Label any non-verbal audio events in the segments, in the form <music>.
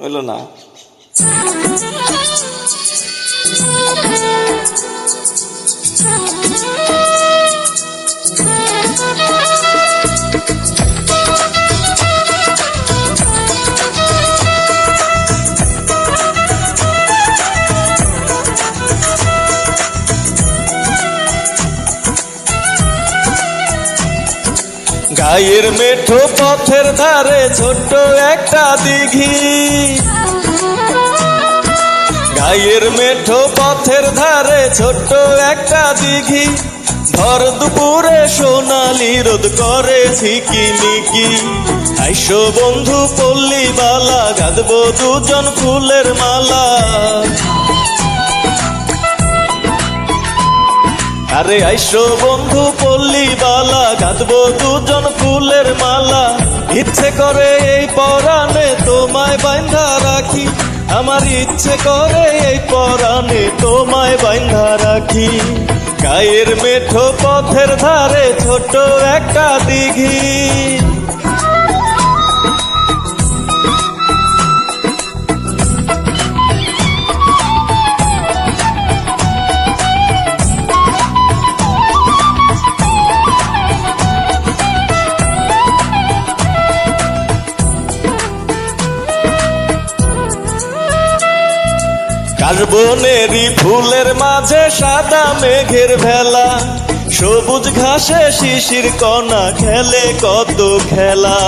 হইল না। <laughs> গায়ের মেঠো পথের ধারে ছোট্ট একটা দিঘি। গায়ের মেঠো পথের ধারে ছোট্ট একটা দিঘি। ভর দুপুরে সোনালি রোদ করে ঝিকিমিকি আইসো বন্ধু পল্লী বালা গাঁদবো দুজন ফুলের মালা। আরে আইসো বন্ধু পল্লী বালা গাঁদবো দুজন ফুলের মালা। ইচ্ছে করে এই পরাণে তোমায় বাইন্ধা রাখি। আমার ইচ্ছে করে এই পরাণে তোমায় বাইন্ধা রাখি। গায়ের মেঠো পথের ধারে ছোট একটা দিঘি। কার্বনেরই ফুলের মাঝে সাদা মেঘের ভেলা। সবুজ ঘাসে শিশির কণা খেলে কত খেলা।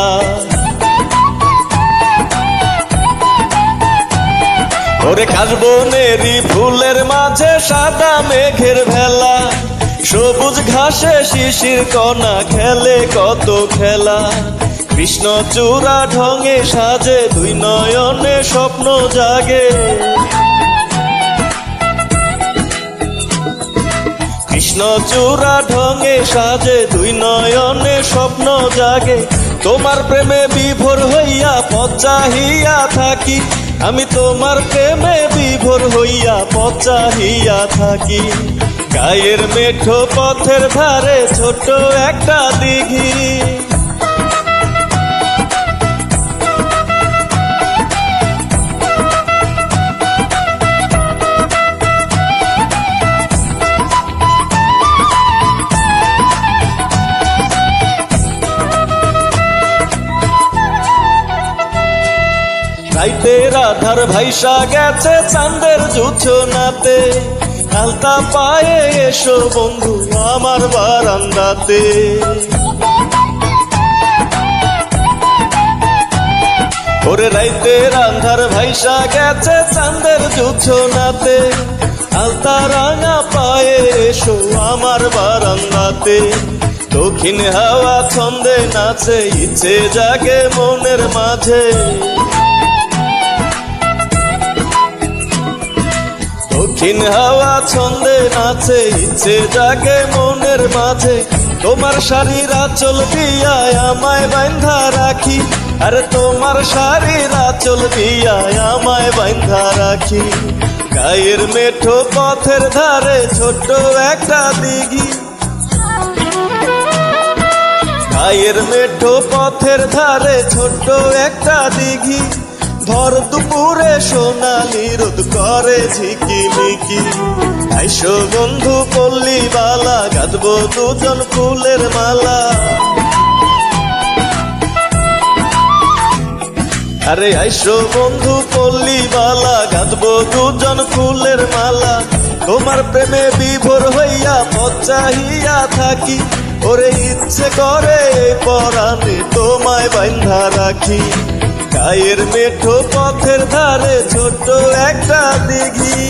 ওরে কার্বনেরই ফুলের মাঝে সাদা মেঘের ভেলা। সবুজ ঘাসে শিশির কণা খেলে কত খেলা। কৃষ্ণ চূড়া ঢঙে সাজে দুই নয়নে স্বপ্ন জাগে। কৃষ্ণ চূড়া ঢঙে সাজে, দুই নয়নে স্বপ্ন জাগে। তোমার প্রেমে বিভোর হইয়া পচাহিয়া থাকি। আমি তোমার প্রেমে বিভোর হইয়া পচাহিয়া থাকি। গায়ের মেঠো পথের ধারে ছোট একটা দিঘি। রাইতে রাধার ভাইসা গেছে চাঁদের জুছনাতে আলতা পায়ে এসো বন্ধু আমার বারান্দাতে। ওরে রাইতে রান্ধার ভাইসা গেছে চাঁদের জুছনাতে আলতা রাঙা পায়ে এসো আমার বারান্দাতে। দক্ষিণ হাওয়া ছন্দে নাচে, ইচ্ছে জাগে মনের মাঝে। দক্ষিণ হাওয়া ছন্দে নাচে, ইচ্ছে জাগে মনের মাঝে। তোমার শাড়ির আঁচল দিয়ায় আমায় বান্ধা রাখি। আরে তোমার শাড়ির আঁচল দিয়ায় আমায় বান্ধা রাখি। গায়ের মেঠো পথের ধারে ছোট্ট একটা দিঘি। গায়ের মেঠো পথের ধারে ছোট্ট একটা দিঘি। ভর দুপুরে সোনালি রোদ করে ঝিকিমিকি। আইসো বন্ধু পল্লী বালা গাঁদবো দুজন ফুলের মালা। আরে আইসো বন্ধু পল্লী বালা গাঁদবো দুজন ফুলের মালা। তোমার প্রেমে বিভোর হইয়া পচাহিয়া থাকি। ওরে ইচ্ছে করে পরাণে তোমায় বান্ধা রাখি। গায়ের মেঠো পথের ধারে ছোট একটা দিঘি।